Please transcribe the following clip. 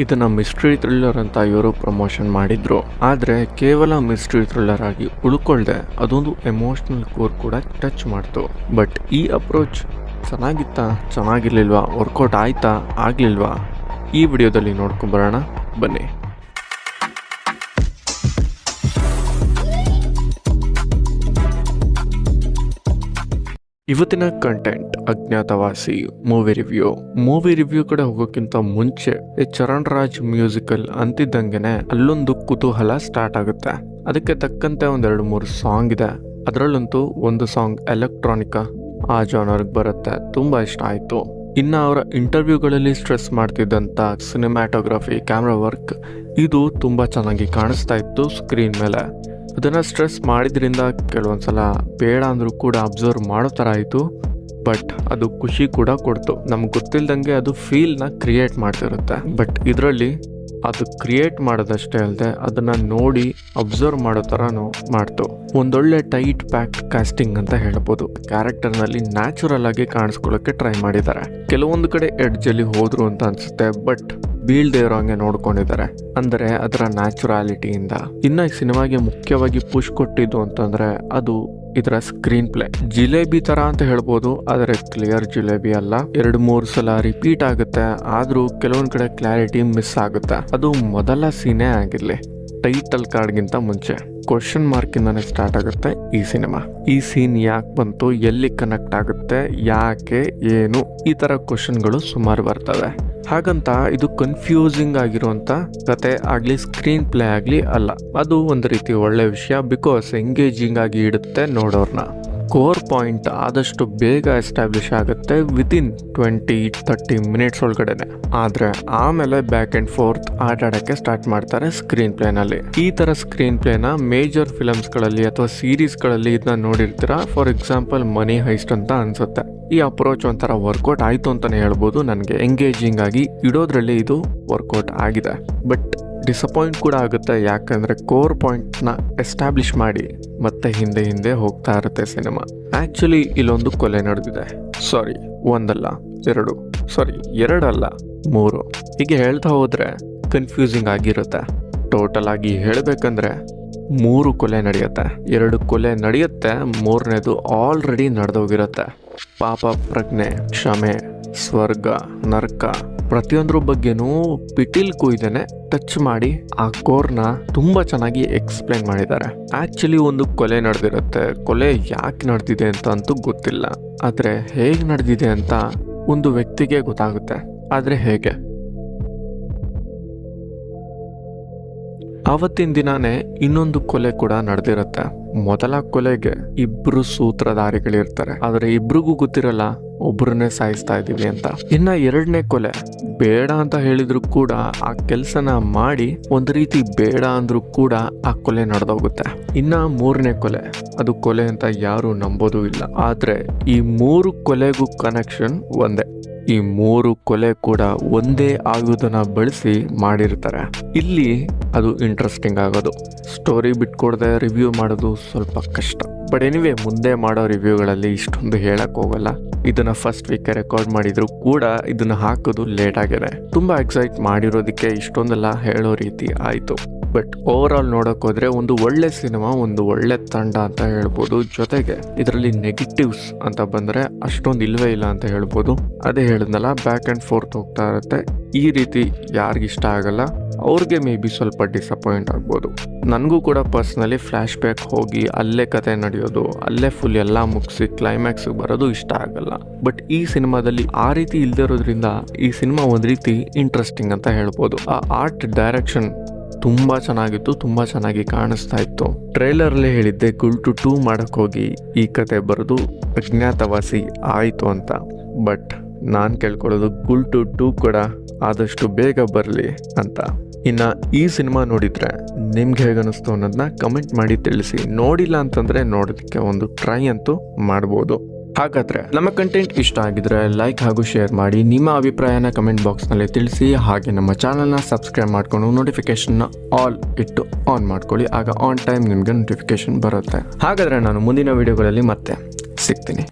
ಇದನ್ನ mystery thriller ಅಂತ ಇವರು ಪ್ರಮೋಷನ್ ಮಾಡಿದ್ರು. ಆದ್ರೆ ಕೇವಲ ಮಿಸ್ಟ್ರಿ ಥ್ರಿಲ್ಲರ್ ಆಗಿ ಉಳ್ಕೊಳ್ದೆ ಅದೊಂದು ಎಮೋಷನಲ್ ಕೋರ್ ಕೂಡ ಟಚ್ ಮಾಡ್ತು. ಬಟ್ ಈ ಅಪ್ರೋಚ್ ಚೆನ್ನಾಗಿತ್ತಾ? ಚೆನ್ನಾಗಿರ್ಲಿಲ್ವಾ? ವರ್ಕೌಟ್ ಆಯ್ತಾ? ಆಗಲಿಲ್ವಾ? ಈ ವಿಡಿಯೋದಲ್ಲಿ ನೋಡ್ಕೊಂಬರೋಣ ಬನ್ನಿ. ಇವತ್ತಿನ content Agnyaathavaasi movie review movie review ಕಡೆ ಹೋಗೋಕ್ಕಿಂತ ಮುಂಚೆ ಚರಣ್ ರಾಜ್ ಮ್ಯೂಸಿಕಲ್ ಅಂತಿದ್ದಂಗೆನೆ ಅಲ್ಲೊಂದು ಕುತೂಹಲ ಸ್ಟಾರ್ಟ್ ಆಗುತ್ತೆ. ಅದಕ್ಕೆ ತಕ್ಕಂತೆ ಒಂದೆರಡು ಮೂರು ಸಾಂಗ್ ಇದೆ. ಅದರಲ್ಲಂತೂ ಒಂದು ಸಾಂಗ್ ಎಲೆಕ್ಟ್ರಾನಿಕ ಆ ಜಾನರ್ಗೆ ಬರುತ್ತೆ. ತುಂಬಾ ಇಷ್ಟ ಆಯ್ತು. ಇನ್ನು ಅವರ ಇಂಟರ್ವ್ಯೂಗಳಲ್ಲಿ ಸ್ಟ್ರೆಸ್ ಮಾಡ್ತಿದ್ದಂಥ ಸಿನಿಮ್ಯಾಟೋಗ್ರಫಿ ಕ್ಯಾಮ್ರಾ ವರ್ಕ್ ಇದು ತುಂಬಾ ಚೆನ್ನಾಗಿ ಕಾಣಿಸ್ತಾ ಇತ್ತು ಸ್ಕ್ರೀನ್ ಮೇಲೆ. ಅದನ್ನ ಸ್ಟ್ರೆಸ್ ಮಾಡಿದ್ರಿಂದ ಕೆಲವೊಂದು ಸಲ ಬೇಡ ಅಂದರೂ ಕೂಡ ಅಬ್ಸರ್ವ್ ಮಾಡೋ ಥರ ಆಯಿತು. ಬಟ್ ಅದು ಖುಷಿ ಕೂಡ ಕೊಡ್ತು. ನಮ್ಗೆ ಗೊತ್ತಿಲ್ದಂಗೆ ಅದು ಫೀಲ್ನ ಕ್ರಿಯೇಟ್ ಮಾಡ್ತಿರುತ್ತೆ. ಬಟ್ ಇದರಲ್ಲಿ ಅದು ಕ್ರಿಯೇಟ್ ಮಾಡೋದಷ್ಟೇ ಅಲ್ಲದೆ ಅದನ್ನು ನೋಡಿ ಅಬ್ಸರ್ವ್ ಮಾಡೋ ಥರನೂ ಮಾಡ್ತು. ಒಂದೊಳ್ಳೆ ಟೈಟ್ ಪ್ಯಾಕ್ಟ್ ಕಾಸ್ಟಿಂಗ್ ಅಂತ ಹೇಳ್ಬೋದು. ಕ್ಯಾರೆಕ್ಟರ್ನಲ್ಲಿ ನ್ಯಾಚುರಲ್ ಆಗಿ ಕಾಣಿಸ್ಕೊಳ್ಳೋಕೆ ಟ್ರೈ ಮಾಡಿದ್ದಾರೆ. ಕೆಲವೊಂದು ಕಡೆ ಎಡ್ಜಲ್ಲಿ ಹೋದರು ಅಂತ ಅನಿಸುತ್ತೆ. ಬಟ್ ಬೀಳ್ದೇ ಇರೋ ಹಂಗೆ ನೋಡ್ಕೊಂಡಿದ್ದಾರೆ. ಅಂದರೆ ಅದರ ನ್ಯಾಚುರಾಲಿಟಿಯಿಂದ. ಇನ್ನು ಈ ಸಿನಿಮಾಗೆ ಮುಖ್ಯವಾಗಿ ಪುಷ್ ಕೊಟ್ಟಿದ್ದು ಅಂತಂದ್ರೆ ಅದು ಇದರ ಸ್ಕ್ರೀನ್ ಪ್ಲೇ ಜಿಲೇಬಿ ತರ ಅಂತ ಹೇಳ್ಬೋದು, ಆದರೆ ಕ್ಲಿಯರ್ ಜಿಲೇಬಿ ಅಲ್ಲ. ಎರಡು ಮೂರು ಸಲ ರಿಪೀಟ್ ಆಗುತ್ತೆ, ಆದರೂ ಕೆಲವೊಂದು ಕಡೆ ಕ್ಲಾರಿಟಿ ಮಿಸ್ ಆಗುತ್ತೆ. ಅದು ಮೊದಲ ಸೀನೇ ಆಗಿರಲಿ. ಟೈಟಲ್ ಕಾರ್ಡ್ಗಿಂತ ಮುಂಚೆ. ಕ್ವಶನ್ ಮಾರ್ಕ್ ಇಂದಾನೆ ಸ್ಟಾರ್ಟ್ ಆಗುತ್ತೆ ಈ ಸಿನಿಮಾ. ಈ ಸೀನ್ ಯಾಕೆ ಬಂತು, ಎಲ್ಲಿ ಕನೆಕ್ಟ್ ಆಗುತ್ತೆ, ಯಾಕೆ, ಏನು, ಈ ತರ ಕ್ವಶನ್ಗಳು ಸುಮಾರು ಬರ್ತವೆ. ಹಾಗಂತ ಇದು ಕನ್ಫ್ಯೂಸಿಂಗ್ ಆಗಿರುವಂತ ಕತೆ ಆಗ್ಲಿ ಸ್ಕ್ರೀನ್ ಪ್ಲೇ ಆಗ್ಲಿ ಅಲ್ಲ. ಅದು ಒಂದು ರೀತಿ ಒಳ್ಳೆ ವಿಷಯ ಬಿಕಾಸ್ ಎಂಗೇಜಿಂಗ್ ಆಗಿ ಇಡುತ್ತೆ ನೋಡೋರ್ನ. ಕೋರ್ ಪಾಯಿಂಟ್ ಆದಷ್ಟು ಬೇಗ ಎಸ್ಟಾಬ್ಲಿಷ್ ಆಗುತ್ತೆ ವಿತಿನ್ ಟ್ವೆಂಟಿ ತರ್ಟಿ ಮಿನಿಟ್ಸ್ ಒಳಗಡೆನೆ. ಆದ್ರೆ ಆಮೇಲೆ ಬ್ಯಾಕ್ ಆ್ಯಂಡ್ ಫೋರ್ತ್ ಆಟ ಆಡಕ್ಕೆ ಸ್ಟಾರ್ಟ್ ಮಾಡ್ತಾರೆ ಸ್ಕ್ರೀನ್ ಪ್ಲೇನಲ್ಲಿ ಈ ತರ ಸ್ಕ್ರೀನ್ ಪ್ಲೇನ ಮೇಜರ್ ಫಿಲಮ್ಸ್ಗಳಲ್ಲಿ ಅಥವಾ ಸೀರೀಸ್ಗಳಲ್ಲಿ ಇದನ್ನ ನೋಡಿರ್ತೀರಾ? ಫಾರ್ ಎಕ್ಸಾಂಪಲ್ ಮನಿ ಹೈಸ್ಟ್ ಅಂತ ಅನ್ಸುತ್ತೆ. ಈ ಅಪ್ರೋಚ್ ಒಂಥರ ವರ್ಕೌಟ್ ಆಯ್ತು ಅಂತಾನೆ ಹೇಳ್ಬೋದು. ನನಗೆ ಎಂಗೇಜಿಂಗ್ ಆಗಿ ಇಡೋದ್ರಲ್ಲಿ ಇದು ವರ್ಕೌಟ್ ಆಗಿದೆ. ಬಟ್ ಡಿಸಪಾಯಿಂಟ್ ಕೂಡ ಆಗುತ್ತೆ. ಯಾಕಂದ್ರೆ ಕೋರ್ ಪಾಯಿಂಟ್ನ ಎಸ್ಟಾಬ್ಲಿಷ್ ಮಾಡಿ ಮತ್ತೆ ಹಿಂದೆ ಹಿಂದೆ ಹೋಗ್ತಾ ಇರುತ್ತೆ ಸಿನಿಮಾ ಆಕ್ಚುಲಿ ಇಲ್ಲೊಂದು ಕೊಲೆ ನಡೆದಿದೆ. ಸಾರಿ ಒಂದಲ್ಲ, ಎರಡು. ಸಾರಿ ಎರಡಲ್ಲ, ಮೂರು. ಹೀಗೆ ಹೇಳ್ತಾ ಹೋದರೆ ಕನ್ಫ್ಯೂಸಿಂಗ್ ಆಗಿರುತ್ತೆ. ಟೋಟಲ್ ಆಗಿ ಹೇಳಬೇಕಂದ್ರೆ ಮೂರು ಕೊಲೆ ನಡೆಯುತ್ತೆ. ಎರಡು ಕೊಲೆ ನಡೆಯುತ್ತೆ, ಮೂರನೇದು ಆಲ್ರೆಡಿ ನಡೆದೋಗಿರುತ್ತೆ. ಪಾಪ ಪ್ರಜ್ಞೆ, ಕ್ಷಮೆ, ಸ್ವರ್ಗ, ನರ್ಕ. ಪ್ರತಿಯೊಂದ್ರ ಬಗ್ಗೆನೂ ಪಿಟೀಲ್ ಕುಯ್ದೇನೆ ಟಚ್ ಮಾಡಿ ಆ ಕೋರ್ನ ತುಂಬಾ ಚೆನ್ನಾಗಿ ಎಕ್ಸ್ಪ್ಲೈನ್ ಮಾಡಿದ್ದಾರೆ. ಆಕ್ಚುಲಿ ಒಂದು ಕೊಲೆ ನಡೆದಿರುತ್ತೆ. ಕೊಲೆ ಯಾಕೆ ನಡೆದಿದೆ ಅಂತ ಅಂತೂ ಗೊತ್ತಿಲ್ಲ. ಆದರೆ ಹೇಗೆ ನಡೆದಿದೆ ಅಂತ ಒಂದು ವ್ಯಕ್ತಿಗೆ ಗೊತ್ತಾಗುತ್ತೆ. ಆದರೆ ಹೇಗೆ? ಆವತ್ತಿನ ದಿನಾನೇ ಇನ್ನೊಂದು ಕೊಲೆ ಕೂಡ ನಡೆದಿರುತ್ತೆ. ಮೊದಲ ಕೊಲೆಗೆ ಇಬ್ರು ಸೂತ್ರಧಾರಿಗಳಿರ್ತಾರೆ. ಆದರೆ ಇಬ್ರಿಗೂ ಗೊತ್ತಿರಲ್ಲ ಒಬ್ರನ್ನೇ ಸಾಯಿಸ್ತಾ ಇದ್ದೀವಿ ಅಂತ. ಇನ್ನ ಎರಡನೇ ಕೊಲೆ. ಬೇಡ ಅಂತ ಹೇಳಿದ್ರು ಕೂಡ ಆ ಕೆಲಸನ ಮಾಡಿ ಒಂದ್ ರೀತಿ ಬೇಡ ಅಂದ್ರೂ ಕೂಡ ಆ ಕೊಲೆ ನಡೆದೋಗುತ್ತೆ. ಇನ್ನ ಮೂರನೇ ಕೊಲೆ. ಅದು ಕೊಲೆ ಅಂತ ಯಾರು ನಂಬೋದು ಇಲ್ಲ. ಆದ್ರೆ ಈ ಮೂರು ಕೊಲೆಗೂ ಕನೆಕ್ಷನ್ ಒಂದೇ. ಈ ಮೂರು ಕೊಲೆ ಕೂಡ ಒಂದೇ ಆಯುಧನ ಬಳಸಿ ಮಾಡಿರ್ತಾರೆ. ಇಲ್ಲಿ ಅದು ಇಂಟ್ರೆಸ್ಟಿಂಗ್ ಆಗೋದು. ಸ್ಟೋರಿ ಬಿಟ್ಕೊಡದೆ ರಿವ್ಯೂ ಮಾಡೋದು ಸ್ವಲ್ಪ ಕಷ್ಟ. ಬಟ್ ಎನಿವೆ ಮುಂದೆ ಮಾಡೋ ರಿವ್ಯೂಗಳಲ್ಲಿ ಇಷ್ಟೊಂದು ಹೇಳಕ್ ಹೋಗಲ್ಲ. ಇದನ್ನ ಫಸ್ಟ್ ವೀಕ್ ರೆಕಾರ್ಡ್ ಮಾಡಿದ್ರು ಕೂಡ ಇದನ್ನ ಹಾಕೋದು ಲೇಟ್ ಆಗಿದೆ. ತುಂಬಾ ಎಕ್ಸೈಟ್ ಮಾಡಿರೋದಕ್ಕೆ ಇಷ್ಟೊಂದೆಲ್ಲ ಹೇಳೋ ರೀತಿ ಆಯ್ತು. ಬಟ್ ಓವರ್ ಆಲ್ ನೋಡಕ್ ಹೋದ್ರೆ ಒಂದು ಒಳ್ಳೆ ಸಿನಿಮಾ ಒಂದು ಒಳ್ಳೆ ತಂಡ ಅಂತ ಹೇಳ್ಬೋದು. ಜೊತೆಗೆ ಇದರಲ್ಲಿ ನೆಗೆಟಿವ್ಸ್ ಅಂತ ಬಂದ್ರೆ ಅಷ್ಟೊಂದು ಇಲ್ವೇ ಇಲ್ಲ ಅಂತ ಹೇಳ್ಬೋದು. ಅದೇ ಹೇಳಿದ್ನಲ್ಲ ಬ್ಯಾಕ್ ಅಂಡ್ ಫೋರ್ತ್ ಹೋಗ್ತಾ ಇರುತ್ತೆ. ಈ ರೀತಿ ಯಾರಿಗಿಷ್ಟ ಆಗಲ್ಲ. ಅವ್ರಿಗೆ ಮೇ ಬಿ ಸ್ವಲ್ಪ ಡಿಸಪಾಯಿಂಟ್ ಆಗ್ಬೋದು. ನನಗೂ ಕೂಡ ಪರ್ಸ್ನಲಿ ಫ್ಲ್ಯಾಶ್ ಬ್ಯಾಕ್ ಹೋಗಿ ಅಲ್ಲೇ ಕತೆ ನಡೆಯೋದು, ಅಲ್ಲೇ ಫುಲ್ ಎಲ್ಲ ಮುಗಿಸಿ ಕ್ಲೈಮ್ಯಾಕ್ಸ್ ಬರೋದು ಇಷ್ಟ ಆಗಲ್ಲ. ಬಟ್ ಈ ಸಿನಿಮಾದಲ್ಲಿ ಆ ರೀತಿ ಇಲ್ದಿರೋದ್ರಿಂದ ಈ ಸಿನಿಮಾ ಒಂದು ರೀತಿ ಇಂಟ್ರೆಸ್ಟಿಂಗ್ ಅಂತ ಹೇಳ್ಬೋದು. ಆ ಆರ್ಟ್ ಡೈರೆಕ್ಷನ್ ತುಂಬಾ ಚೆನ್ನಾಗಿತ್ತು, ತುಂಬಾ ಚೆನ್ನಾಗಿ ಕಾಣಿಸ್ತಾ ಇತ್ತು. ಅಲ್ಲೇ ಹೇಳಿದ್ದೆ ಗುಲ್ ಟು ಟೂ ಮಾಡಕ್ ಹೋಗಿ ಈ ಕತೆ ಬರೆದು ಅಜ್ಞಾತವಾಸಿ ಆಯಿತು ಅಂತ. ಬಟ್ ನಾನು ಕೇಳ್ಕೊಳ್ಳೋದು ಗುಲ್ ಟು ಟೂ ಕೂಡ ಆದಷ್ಟು ಬೇಗ ಬರಲಿ ಅಂತ. ಇನ್ನ ಈ ಸಿನಿಮಾ ನೋಡಿದ್ರೆ ನಿಮ್ಗೆ ಹೇಗೆ ಅನಿಸ್ತು ಅನ್ನೋದನ್ನ ಕಮೆಂಟ್ ಮಾಡಿ ತಿಳಿಸಿ. ನೋಡಿಲ್ಲ ಅಂತಂದ್ರೆ ನೋಡೋದಕ್ಕೆ ಒಂದು ಟ್ರೈ ಅಂತೂ ಮಾಡ್ಬೋದು. ಹಾಗಾದ್ರೆ ನಮ್ಮ ಕಂಟೆಂಟ್ ಇಷ್ಟ ಆಗಿದ್ರೆ ಲೈಕ್ ಹಾಗೂ ಶೇರ್ ಮಾಡಿ, ನಿಮ್ಮ ಅಭಿಪ್ರಾಯನ ಕಮೆಂಟ್ ಬಾಕ್ಸ್ನಲ್ಲಿ ತಿಳಿಸಿ, ಹಾಗೆ ನಮ್ಮ ಚಾನಲ್ನ ಸಬ್ಸ್ಕ್ರೈಬ್ ಮಾಡ್ಕೊಂಡು ನೋಟಿಫಿಕೇಶನ್ನ ಆಲ್ ಇಟ್ಟು ಆನ್ ಮಾಡ್ಕೊಳ್ಳಿ, ಆಗ ಆನ್ ಟೈಮ್ ನಿಮಗೆ ನೋಟಿಫಿಕೇಶನ್ ಬರುತ್ತೆ. ಹಾಗಾದ್ರೆ ನಾನು ಮುಂದಿನ ವಿಡಿಯೋಗಳಲ್ಲಿ ಮತ್ತೆ ಸಿಗ್ತೀನಿ.